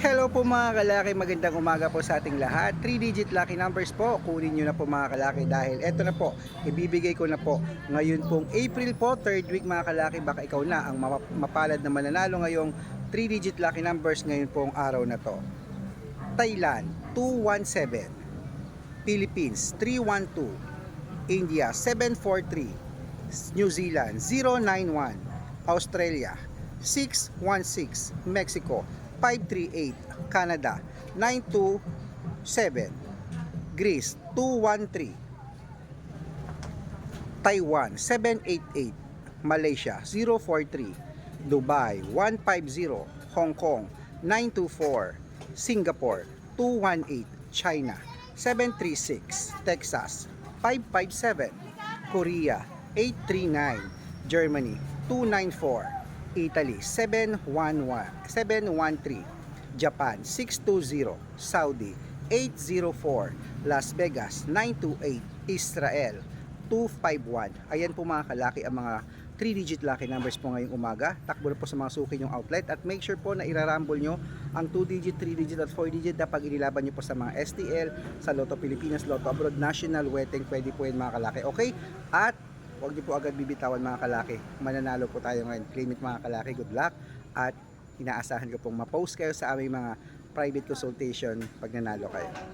Hello po mga kalaki, magandang umaga po sa ating lahat. 3-digit lucky numbers po, kunin nyo na po mga kalaki dahil eto na po, ibibigay ko na po. Ngayon pong April po, third week mga kalaki, baka ikaw na ang mapa- mapalad na mananalo ngayong 3-digit lucky numbers ngayon pong araw na to. Thailand, 217. Philippines, 312. India, 743. New Zealand, 091. Australia, 616. Mexico, 538. Canada, 927. Greece, 213. Taiwan, 788. Malaysia, 043. Dubai, 150. Hong Kong, 924. Singapore, 218. China, 736. Texas, 557. Korea, 839. Germany, 294. Italy, 711. 713. Japan, 620. Saudi, 804. Las Vegas, 928. Israel, 251. Ayan po mga kalaki ang mga 3-digit lucky numbers po ngayong umaga. Takbo na po sa mga suki yung outlet at make sure po na irarambol nyo ang 2-digit, 3-digit at 4-digit na pag inilaban nyo po sa mga STL, sa Lotto Pilipinas, Lotto Abroad, National, Weteng, pwede po yan mga kalaki. Okay? At huwag nyo po agad bibitawan mga kalaki. Mananalo po tayo ngayon. Claim it mga kalaki. Good luck. At inaasahan ko pong ma-post kayo sa aming mga private consultation pag nanalo kayo.